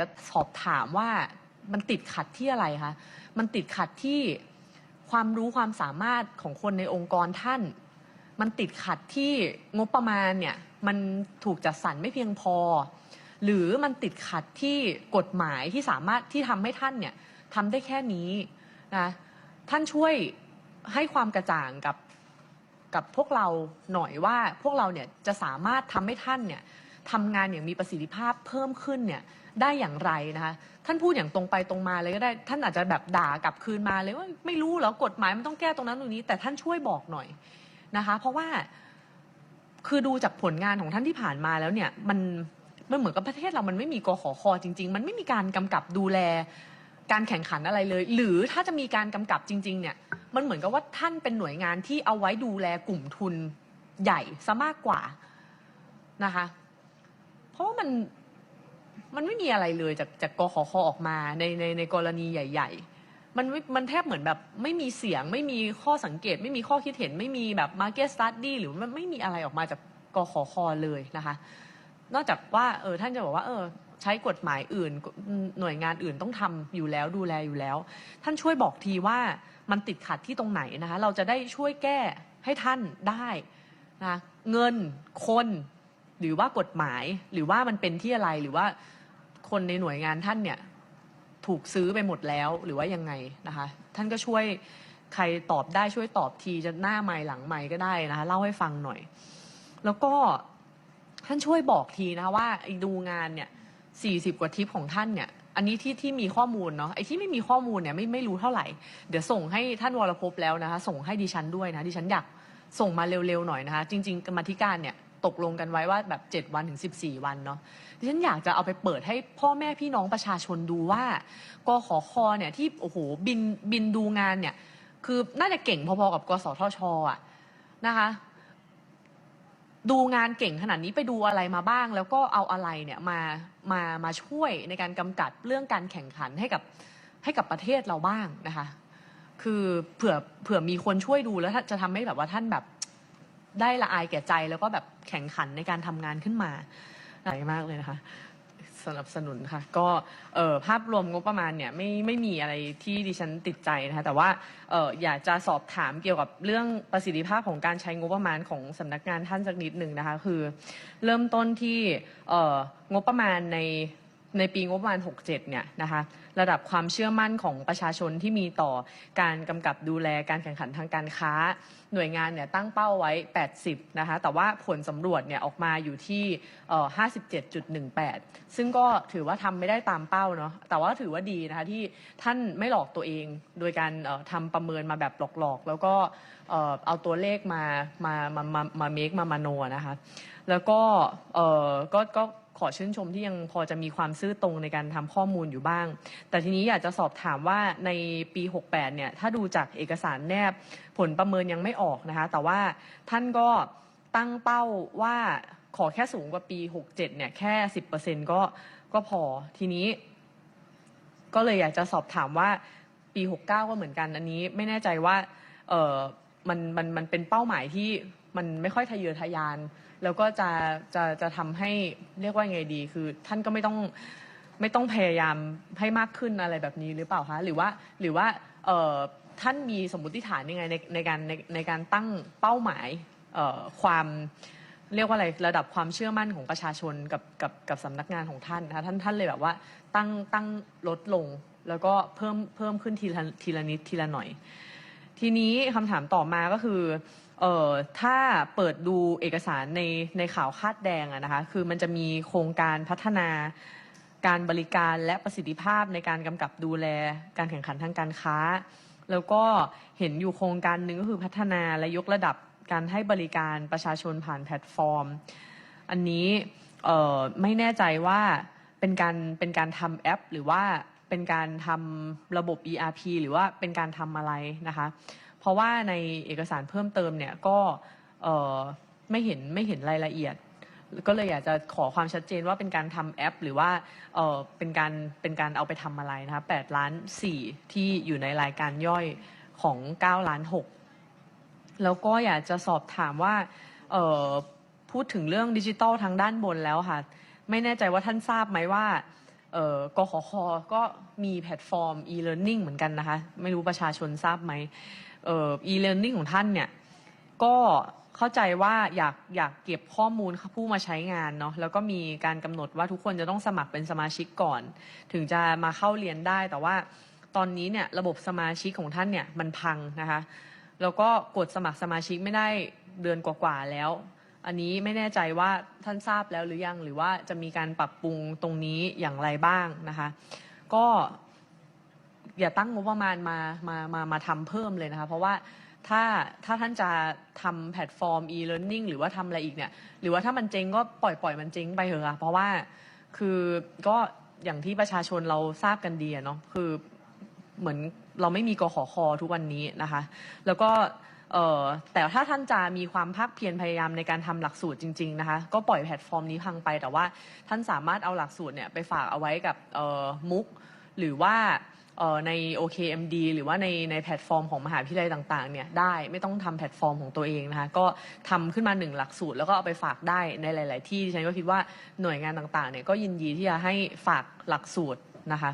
จะสอบถามว่ามันติดขัดที่อะไรคะ มันติดขัดที่ความรู้ความสามารถของคนในองค์กรท่าน มันติดขัดที่งบประมาณเนี่ยมันถูกจัดสรรไม่เพียงพอ หรือมันติดขัดที่กฎหมายที่สามารถที่ทำให้ท่านเนี่ยทำได้แค่นี้นะท่านช่วยให้ความกระจ่างกับกับพวกเราหน่อยว่าพวกเราเนี่ยจะสามารถทำให้ท่านเนี่ยทำงานอย่างมีประสิทธิภาพเพิ่มขึ้นเนี่ย ได้อย่างไรนะคะท่านพูดอย่างตรงไปตรงมาเลยก็ได้ ท่านอาจจะแบบด่ากลับคืนมาเลยว่าไม่รู้เหรอกฎหมายมันต้องแก้ตรงนั้นตรงนี้ แต่ท่านช่วยบอกหน่อยนะคะ เพราะว่าคือดูจากผลงานของท่านที่ผ่านมาแล้วเนี่ยมันมันเหมือนกับประเทศเรามันไม่มีกขอคอจริง ๆ มันไม่มีการกำกับดูแลการแข่งขันอะไรเลย หรือถ้าจะมีการกำกับจริง ๆ เนี่ย มันเหมือนกับว่าท่านเป็นหน่วยงานที่เอาไว้ดูแลกลุ่มทุนใหญ่ซะมากกว่านะคะ เพราะว่ามัน มันไม่มีอะไรเลยจากจากกขคออกมาในในในกรณีใหญ่ ๆ มันมันแทบเหมือนแบบไม่มีเสียง ไม่มีข้อสังเกต ไม่มีข้อคิดเห็น ไม่มีแบบ market study หรือมันไม่มีอะไรออกมาจากกขคเลยนะคะ นอกจากว่าเออท่านจะบอกว่าเออใช้กฎหมายอื่นหน่วยงานอื่นต้องทำอยู่แล้วดูแลอยู่แล้ว ท่านช่วยบอกทีว่ามันติดขัดที่ตรงไหนนะคะ เราจะได้ช่วยแก้ให้ท่านได้นะเงินคนหรือว่ากฎหมายหรือว่ามันเป็นที่อะไรหรือว่า คนในหน่วยงานท่านเนี่ยถูกซื้อไปหมดแล้วหรือว่ายังไงนะคะ ท่านก็ช่วยใครตอบได้ช่วยตอบทีจะหน้าไม้หลังไม้ก็ได้นะคะเล่าให้ฟังหน่อย แล้วก็ท่านช่วยบอกทีนะคะว่าไอ้ดูงานเนี่ยสี่สิบกว่าทิปของท่านเนี่ย อันนี้ที่ที่มีข้อมูลเนาะไอ้ที่ไม่มีข้อมูลเนี่ยไม่ไม่รู้เท่าไหร่ เดี๋ยวส่งให้ท่านวรพแล้วนะคะ ส่งให้ดิฉันด้วยนะดิฉันอยากส่งมาเร็วๆหน่อยนะคะ จริง ๆ กรรมธิการเนี่ย ตกลงกันไว้ว่าแบบ 7 วันถึง 14 วันเนาะดิฉันอยากจะเอาไปเปิดให้พ่อแม่พี่น้องประชาชนดูว่ากขคเนี่ยที่โอ้โหบินบินดูงานเนี่ย คือน่าจะเก่งพอๆกับกสทชอะนะคะ ดูงานเก่งขนาดนี้ไปดูอะไรมาบ้าง แล้วก็เอาอะไรเนี่ยมามามาช่วยในการกำกับเรื่องการแข่งขันให้กับให้กับประเทศเราบ้างนะคะ คือเผื่อเผื่อมีคนช่วยดูแล้วจะทำให้แบบว่าท่านแบบ ได้ละอายแก่ใจแล้วก็แบบแข่งขันในการทำงานขึ้นมาหลายมากเลยนะคะสนับสนุนค่ะ ก็เอ่อภาพรวมงบประมาณเนี่ยไม่ไม่มีอะไรที่ดิฉันติดใจนะคะแต่ว่าเอ่ออยากจะสอบถามเกี่ยวกับเรื่องประสิทธิภาพของการใช้งบประมาณของสำนักงานท่านสักนิดหนึ่งนะคะ คือ เริ่มต้นที่เอ่องบประมาณใน ในปีงบประมาณ 67 เนี่ยนะคะระดับความเชื่อมั่นของประชาชนที่มีต่อการกำกับดูแลการแข่งขันทางการค้า หน่วยงานเนี่ยตั้งเป้าไว้ 80 นะคะแต่ว่าผลสำรวจเนี่ยออกมาอยู่ที่เอ่อ57.18 ซึ่งก็ถือว่าทำไม่ได้ตามเป้าเนาะแต่ว่าถือว่าดีนะคะที่ท่านไม่หลอกตัวเองโดยการทำประเมินมาแบบหลอกๆ แล้วก็เอาตัวเลขมามามามามาเมคมามาโนนะคะแล้วก็เออก็ก็ ขอชื่นชมที่ยังพอจะมีความซื่อตรงในการทำข้อมูลอยู่บ้าง แต่ทีนี้อยากจะสอบถามว่าในปี 68 เนี่ย ถ้าดูจากเอกสารแนบผลประเมินยังไม่ออกนะคะ แต่ว่าท่านก็ตั้งเป้าว่าขอแค่สูงกว่าปี 67 เนี่ย แค่ 10%ก็ก็พอทีนี้ ก็เลยอยากจะสอบถามว่าปี 69 ก็เหมือนกัน อันนี้ไม่แน่ใจว่า เออมันมันมันเป็นเป้าหมายที่มันไม่ค่อยทะเยอทะยาน แล้วก็จะจะจะทำให้เรียกว่าไงดี คือท่านก็ไม่ต้องไม่ต้องพยายามให้มากขึ้นอะไรแบบนี้หรือเปล่าคะหรือว่าหรือว่าเอ่อท่านมีสมมติฐานยังไงในในการในในการตั้งเป้าหมายเอ่อความเรียกว่าอะไรระดับความเชื่อมั่นของประชาชนกับกับกับสำนักงานของท่านนะคะท่านท่านเลยแบบว่าตั้งตั้งลดลงแล้วก็เพิ่มเพิ่มขึ้นทีละทีละนิดทีละหน่อย ทีนี้คำถามต่อมาก็คือ เอ่อถ้าเปิดดูเอกสารในในข่าวคาดแดงอะนะคะคือมันจะมีโครงการพัฒนาการบริการและประสิทธิภาพในการกำกับดูแลการแข่งขันทางการค้า แล้วก็เห็นอยู่โครงการหนึ่งก็คือพัฒนาและยกระดับการให้บริการประชาชนผ่านแพลตฟอร์ม อันนี้เอ่อไม่แน่ใจว่าเป็นการเป็นการทำแอป หรือว่าเป็นการทำระบบ ERP หรือว่าเป็นการทำอะไรนะคะ เพราะว่าในเอกสารเพิ่มเติมเนี่ยก็ไม่เห็นไม่เห็นรายละเอียด ก็เลยอยากจะขอความชัดเจนว่าเป็นการทำแอป หรือว่าเเป็นการเป็นการเอาไปทำอะไรนะคะ8ล้าน 4 ที่อยู่ในรายการย่อยของ 9 ล้าน 6 แล้วก็อยากจะสอบถามว่าพูดถึงเรื่องดิจิตอลทางด้านบนแล้วค่ะ ไม่แน่ใจว่าท่านทราบไหมว่ากขคก็มีแพลตฟอร์ม e-learning เหมือนกันนะคะ ไม่รู้ประชาชนทราบไหม เอ่อ e-learning ของท่านเนี่ย ก็เข้าใจว่าอยากอยากเก็บข้อมูลผู้มาใช้งานเนาะแล้วก็มีการกำหนดว่าทุกคนจะต้องสมัครเป็นสมาชิกก่อน ถึงจะมาเข้าเรียนได้แต่ว่าตอนนี้เนี่ยระบบสมาชิกของท่านเนี่ยมันพังนะคะแล้วก็กดสมัครสมาชิกไม่ได้เดือนกว่าๆแล้ว อันนี้ไม่แน่ใจว่าท่านทราบแล้วหรือยังหรือว่าจะมีการปรับปรุงตรงนี้อย่างไรบ้างนะคะ ก็ อย่าตั้งงบประมาณมามามามาทำเพิ่มเลยนะคะเพราะว่าถ้าถ้าท่านจะทำแพลตฟอร์ม e-learning หรือว่าทำอะไรอีกเนี่ย หรือว่าถ้ามันเจ๊งก็ปล่อยปล่อยมันเจ๊งไปเถอะค่ะเพราะว่าคือก็อย่างที่ประชาชนเราทราบกันดีอะเนาะคือเหมือนเราไม่มีกขอคอทุกวันนี้นะคะ แล้วก็เอ่อแต่ถ้าท่านจะมีความภาคเพียรพยายามในการทำหลักสูตรจริงๆนะคะก็ปล่อยแพลตฟอร์มนี้พังไป แต่ว่าท่านสามารถเอาหลักสูตรเนี่ยไปฝากเอาไว้กับเออมุกหรือว่า เอ่อใน OKMD หรือว่าในในแพลตฟอร์มของมหาวิทยาลัยต่างๆเนี่ยได้ไม่ต้องทำแพลตฟอร์มของตัวเองนะคะก็ทำขึ้นมาหนึ่งหลักสูตร แล้วก็เอาไปฝากได้ในหลาย ๆ ที่ฉันก็คิดว่าหน่วยงานต่างๆเนี่ยก็ยินดีที่จะให้ฝากหลักสูตรนะคะ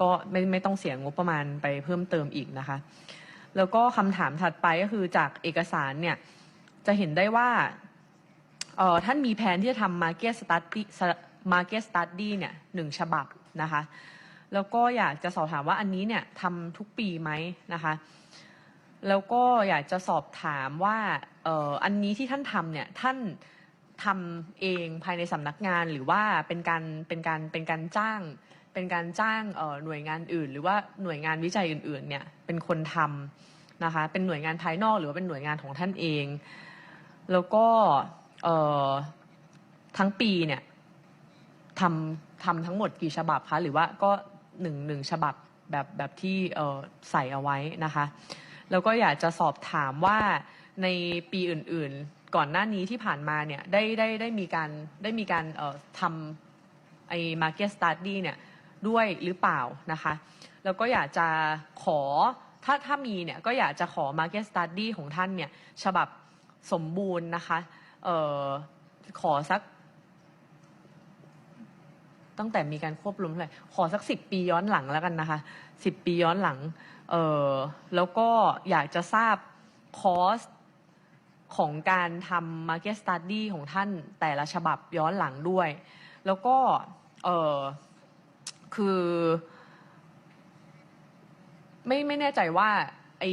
ก็ไม่ไม่ต้องเสียงบประมาณไปเพิ่มเติมอีกนะคะ แล้วก็คำถามถัดไปก็คือจากเอกสารเนี่ยจะเห็นได้ว่าเอ่อท่านมีแผนที่จะทำ market study market study เนี่ยหนึ่งฉบับนะคะ แล้วก็อยากจะสอบถามว่าอันนี้เนี่ยทำทุกปีไหมนะคะ แล้วก็อยากจะสอบถามว่าเอ่ออันนี้ที่ท่านทำเนี่ยท่านทำเองภายในสำนักงานหรือว่าเป็นการเป็นการเป็นการจ้าง เป็นการจ้างเอ่อหน่วยงานอื่น หรือว่าหน่วยงานวิจัยอื่นๆเนี่ยเป็นคนทำนะคะเป็นหน่วยงานภายนอกหรือว่าเป็นหน่วยงานของท่านเอง แล้วก็เอ่อทั้งปีเนี่ยทำทำทั้งหมดกี่ฉบับคะหรือว่าก็ หนึ่งหนึ่งฉบับแบบแบบที่ใส่เอาไว้นะคะ แล้วก็อยากจะสอบถามว่าในปีอื่นๆ ก่อนหน้านี้ที่ผ่านมาเนี่ยได้ได้ได้มีการได้มีการทำไอ้ market study เนี่ยด้วยหรือเปล่านะคะ แล้วก็อยากจะขอถ้าถ้ามีเนี่ยก็อยากจะขอ market study ของท่านเนี่ยฉบับสมบูรณ์นะคะออขอสัก ตั้งแต่มีการควบรวมเท่าไหร่ขอสักสิบปีย้อนหลังแล้วกันนะคะสิบปีย้อนหลังเออแล้วก็อยากจะทราบคอสของการทำ Market Study ของท่านแต่ละฉบับย้อนหลังด้วย แล้วก็เออคือไม่ไม่แน่ใจว่าไอ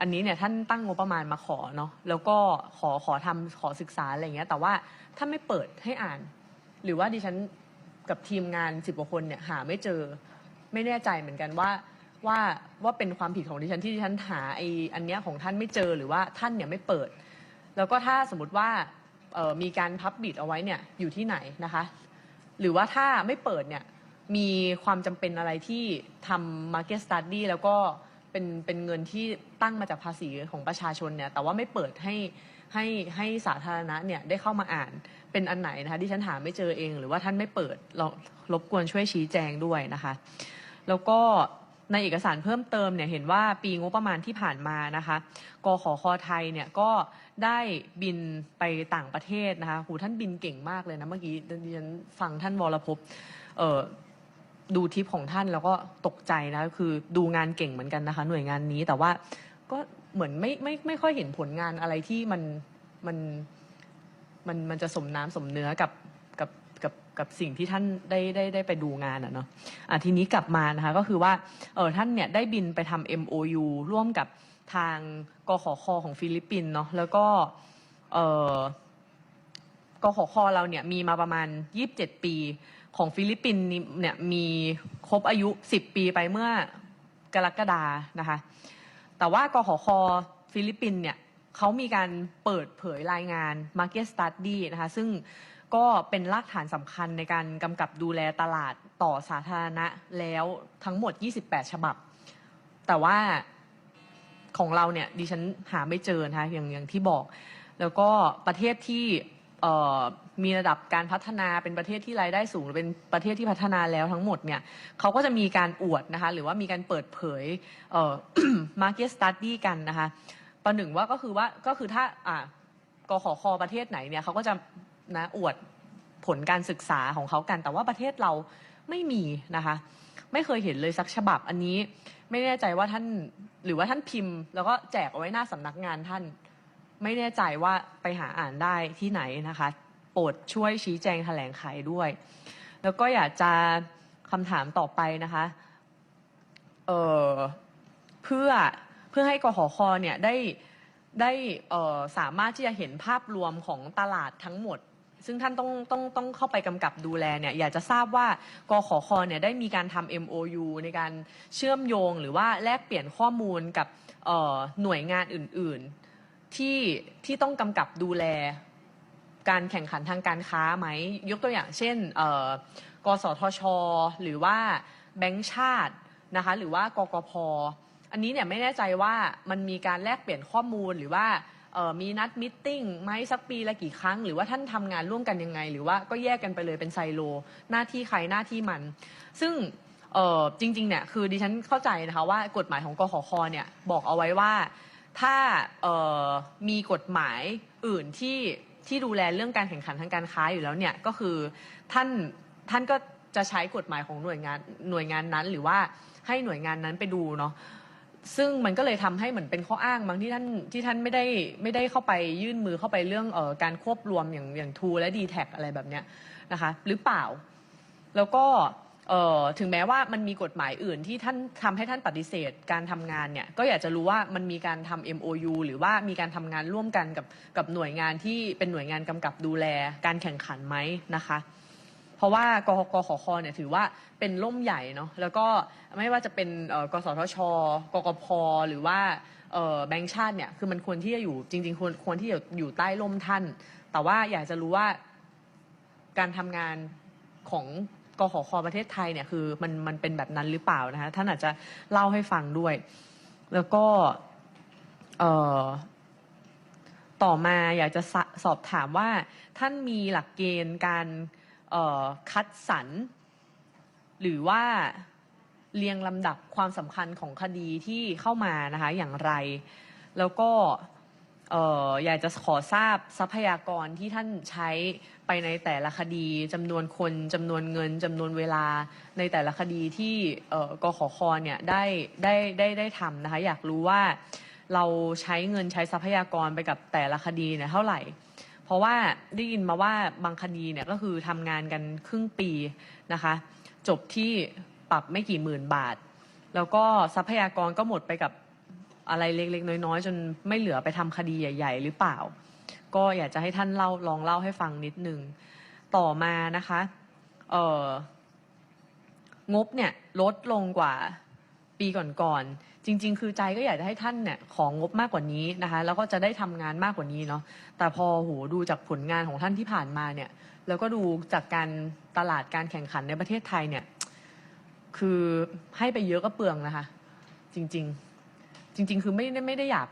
อันนี้เนี่ยท่านตั้งงบประมาณมาขอเนาะแล้วก็ขอขอทำขอศึกษาอะไรเงี้ย แต่ว่าถ้าไม่เปิดให้อ่าน หรือว่าดิฉัน กับทีมงานสิบกว่าคนเนี่ยหาไม่เจอ ไม่แน่ใจเหมือนกันว่าว่าว่าเป็นความผิดของดิฉันที่ดิฉันหาไออันเนี้ยของท่านไม่เจอหรือว่าท่านเนี่ยไม่เปิด แล้วก็ถ้าสมมติว่าเอ่อมีการพับบิดเอาไว้เนี่ยอยู่ที่ไหนนะคะ หรือว่าถ้าไม่เปิดเนี่ยมีความจำเป็นอะไรที่ทำ market study แล้วก็เป็นเป็นเงินที่ตั้งมาจากภาษีของประชาชนเนี่ยแต่ว่าไม่เปิดให้ ให้ให้สาธารณะเนี่ยได้เข้ามาอ่านเป็นอันไหนนะคะที่ฉันหาไม่เจอเอง หรือว่าท่านไม่เปิดเรารบกวนช่วยชี้แจงด้วยนะคะ แล้วก็ในเอกสารเพิ่มเติมเนี่ยเห็นว่าปีงบประมาณที่ผ่านมานะคะกขคไทยเนี่ยก็ได้บินไปต่างประเทศนะคะหูท่านบินเก่งมากเลยนะเมื่อกี้ดิฉันฟังท่านวรพเอ่อดูทิปของท่านแล้วก็ตกใจนะคือดูงานเก่งเหมือนกันนะคะ หน่วยงานนี้แต่ว่าก็ เหมือนไม่ไม่ไม่ค่อยเห็นผลงานอะไรที่มันมันมันมันจะสมน้ำสมเนื้อกับกับกับกับสิ่งที่ท่านได้ได้ได้ไปดูงานอะเนาะอะทีนี้กลับมานะคะก็คือว่าเออท่านเนี่ยได้บินไปทำ MOU ร่วมกับทางกขคของฟิลิปปินส์เนาะแล้วก็เออกขคเราเนี่ยมีมาประมาณ 27 ปีของฟิลิปปินส์เนี่ยมีครบอายุ 10 ปีไปเมื่อกรกฎานะคะ แต่ว่ากขคฟิลิปปินส์เนี่ยเขามีการเปิดเผยรายงาน Market Study นะคะซึ่งก็เป็นรากฐานสำคัญในการกำกับดูแลตลาดต่อสาธารณะแล้วทั้งหมด 28 ฉบับ แต่ว่าของเราเนี่ยดิฉันหาไม่เจอนะคะอย่างอย่างที่บอก แล้วก็ประเทศที่ มีระดับการพัฒนาเป็นประเทศที่รายได้สูง หรือเป็นประเทศที่พัฒนาแล้วทั้งหมดเนี่ยเขาก็จะมีการอวดนะคะหรือว่ามีการเปิดเผยเอ่อ market study กันนะคะประหนึ่งว่าก็คือว่าก็คือถ้าอ่ากขคประเทศไหนเนี่ยเขาก็จะนะอวดผลการศึกษาของเขากัน แต่ว่าประเทศเราไม่มีนะคะ ไม่เคยเห็นเลยสักฉบับอันนี้ ไม่แน่ใจว่าท่านหรือว่าท่านพิมพ์ แล้วก็แจกเอาไว้หน้าสำนักงานท่าน ไม่แน่ใจว่าไปหาอ่านได้ที่ไหนนะคะ ปรดช่วยชี้แจงแถลงไขด้วย แล้วก็อยากจะคำถามต่อไปนะคะเออเพื่อเพื่อให้กหคเนี่ยได้ได้สามารถที่จะเห็นภาพรวมของตลาดทั้งหมด ซึ่งท่านต้องต้องต้องเข้าไปกำกับดูแลเนี่ยอยากจะทราบว่ากขคเนี่ยได้มีการทำ MOU ในการเชื่อมโยงหรือว่าแลกเปลี่ยนข้อมูลกับหน่วยงานอื่น ๆ ที่ที่ต้องกำกับดูแล การแข่งขันทางการค้าไหม ยกตัวอย่างเช่นกสทช หรือว่าแบงก์ชาตินะคะหรือว่ากกพอันนี้เนี่ยไม่แน่ใจว่ามันมีการแลกเปลี่ยนข้อมูลหรือว่ามีนัดมิทติ้งไหมสักปีละกี่ครั้ง หรือว่าท่านทำงานร่วมกันยังไง หรือว่าก็แยกกันไปเลยเป็นไซโล หน้าที่ใครหน้าที่มัน ซึ่งจริงๆเนี่ยคือดิฉันเข้าใจนะคะว่ากฎหมายของกขคเนี่ยบอกเอาไว้ว่าถ้ามีกฎหมายอื่นที่ ที่ดูแลเรื่องการแข่งขันทางการค้าอยู่แล้วเนี่ยก็คือท่านท่านก็จะใช้กฎหมายของหน่วยงานหน่วยงานนั้น หรือว่าให้หน่วยงานนั้นไปดูเนาะซึ่งมันก็เลยทำให้เหมือนเป็นข้ออ้างบางที่ท่านที่ท่านไม่ได้ไม่ได้เข้าไปยื่นมือเข้าไปเรื่องเออการควบรวมอย่างอย่างทูและดีแท็อะไรแบบเนี้ยนะคะหรือเปล่า แล้วก็ เอ่อถึงแม้ว่ามันมีกฎหมายอื่นที่ท่านทำให้ท่านปฏิเสธการทำงานเนี่ยก็อยากจะรู้ว่ามันมีการทำ MOU หรือว่ามีการทำงานร่วมกันกับกับหน่วยงานที่เป็นหน่วยงานกำกับดูแลการแข่งขันไหมนะคะ เพราะว่ากกขคเนี่ยถือว่าเป็นล่มใหญ่เนาะแล้วก็ไม่ว่าจะเป็นเอ่อกสทช กกพหรือว่าเอ่อแบงก์ชาติเนี่ยคือมันควรที่จะอยู่จริง ๆ ควรควรที่จะอยู่ใต้ล่มท่าน แต่ว่าอยากจะรู้ว่าการทำงานของ กขคประเทศไทยเนี่ยคือมันมันเป็นแบบนั้นหรือเปล่านะคะท่านอาจจะเล่าให้ฟังด้วย แล้วก็เอ่อต่อมาอยากจะสสอบถามว่าท่านมีหลักเกณฑ์การเอ่อคัดสรรหรือว่าเรียงลำดับความสำคัญของคดีที่เข้ามานะคะอย่างไร แล้วก็ เอ่ออยากจะขอทราบทรัพยากรที่ท่านใช้ไปในแต่ละคดีจำนวนคนจำนวนเงินจำนวนเวลาในแต่ละคดีที่เอ่อกขคเนี่ยได้ได้ได้ได้ทำนะคะอยากรู้ว่าเราใช้เงินใช้ทรัพยากรไปกับแต่ละคดีเนี่ยเท่าไหร่ เพราะว่าได้ยินมาว่าบางคดีเนี่ยก็คือทำงานกันครึ่งปีนะคะ จบที่ปรับไม่กี่หมื่นบาท แล้วก็ทรัพยากรก็หมดไปกับ อะไรเล็กๆ น้อยๆ จนไม่เหลือไปทำคดีใหญ่ ๆ หรือเปล่า ก็อยากจะให้ท่านเล่าลองเล่าให้ฟังนิดนึง ต่อมานะคะเอองบเนี่ยลดลงกว่าปีก่อนๆ จริง ๆ คือใจก็อยากจะให้ท่านเนี่ยของงบมากกว่านี้นะคะ แล้วก็จะได้ทำงานมากกว่านี้เนาะ แต่พอโหดูจากผลงานของท่านที่ผ่านมาเนี่ย แล้วก็ดูจากการตลาดการแข่งขันในประเทศไทยเนี่ย คือให้ไปเยอะก็เปลืองนะคะ จริง ๆ จริง ๆ คือไม่ได้ไม่ได้อยาก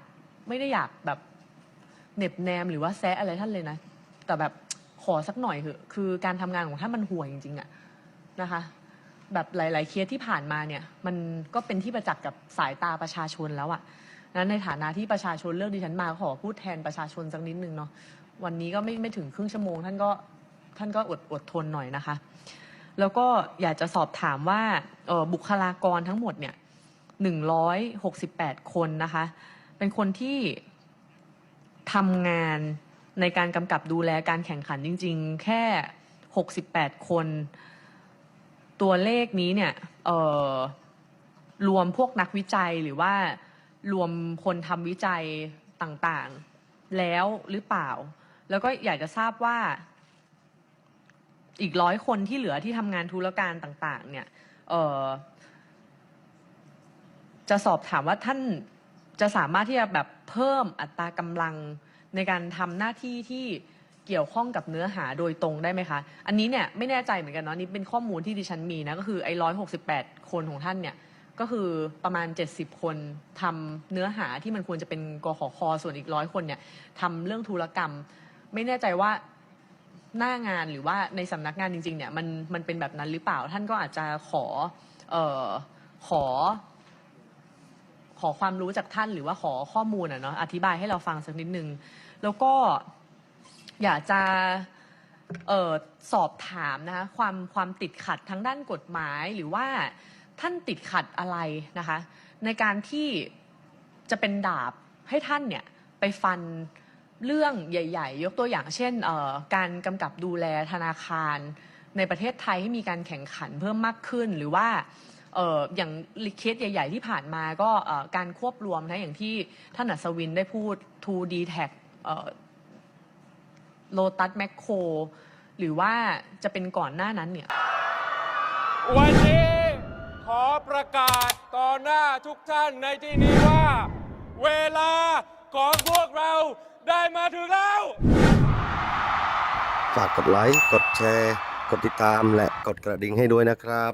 ไม่ได้อยากแบบเหน็บแนมหรือว่าแซะอะไรท่านเลยนะ แต่แบบขอสักหน่อยเถอะคือการทำงานของท่านมันห่วยจริงๆอะนะคะ แบบหลาย ๆ เคสที่ผ่านมาเนี่ย มันก็เป็นที่ประจักษ์กับสายตาประชาชนแล้วอะนั้นในฐานะที่ประชาชนเลือกดิฉันมาขอพูดแทนประชาชนสักนิดนึงเนาะวันนี้ก็ไม่ไม่ถึงครึ่งชั่วโมง ท่านก็ท่านก็อดอดทนหน่อยนะคะ แล้วก็อยากจะสอบถามว่าเอ่อบุคลากรทั้งหมดเนี่ย หนึ่งร้อยหกสิบแปดคนนะคะ เป็นคนที่ทำงานในการกำกับดูแลการแข่งขันจริง ๆ แค่หกสิบแปดคน ตัวเลขนี้เนี่ยรวมพวกนักวิจัยหรือว่ารวมคนทำวิจัยต่างๆ แล้วหรือเปล่า แล้วก็อยากจะทราบว่า อีกร้อยคนที่เหลือที่ทำงานธุรการต่าง ๆ เนี่ย เจะสอบถามว่าท่านจะสามารถที่จะแบบเพิ่มอัตรากำลังในการทำหน้าที่ที่เกี่ยวข้องกับเนื้อหาโดยตรงได้ไหมคะ อันนี้เนี่ยไม่แน่ใจเหมือนกันเนาะนี่เป็นข้อมูลที่ดิฉันมีนะก็คือไอ้ร้อยหกสิบแปดคนของท่านเนี่ยก็คือประมาณ 70 คนทำเนื้อหาที่มันควรจะเป็นกขคส่วนอีกร้อยคนเนี่ยทำเรื่องธุรกรรม ไม่แน่ใจว่าหน้างานหรือว่าในสำนักงานจริงๆเนี่ยมันมันเป็นแบบนั้นหรือเปล่าท่านก็อาจจะขอเอ่อขอ ขอความรู้จากท่านหรือว่าขอข้อมูลอะเนาะอธิบายให้เราฟังสักนิดนึง แล้วก็อยากจะเออสอบถามนะคะความความติดขัดทางด้านกฎหมายหรือว่าท่านติดขัดอะไรนะคะ ในการที่จะเป็นดาบให้ท่านเนี่ยไปฟันเรื่องใหญ่ ๆ ยกตัวอย่างเช่นการกำกับดูแลธนาคารในประเทศไทยให้มีการแข่งขันเพิ่มมากขึ้นหรือว่า เอ่ออย่างเคสใหญ่ ๆ ที่ผ่านมาก็เอ่อการควบรวมนะอย่างที่ท่านอัศวินได้พูด 2D Tag โลตัสแมคโครหรือว่าจะเป็นก่อนหน้านั้นเนี่ย วันนี้ขอประกาศต่อหน้าทุกท่านในที่นี้ว่า เวลาของพวกเราได้มาถึงแล้ว ฝากกดไลค์ กดแชร์ กดติดตามและกดกระดิ่งให้ด้วยนะครับ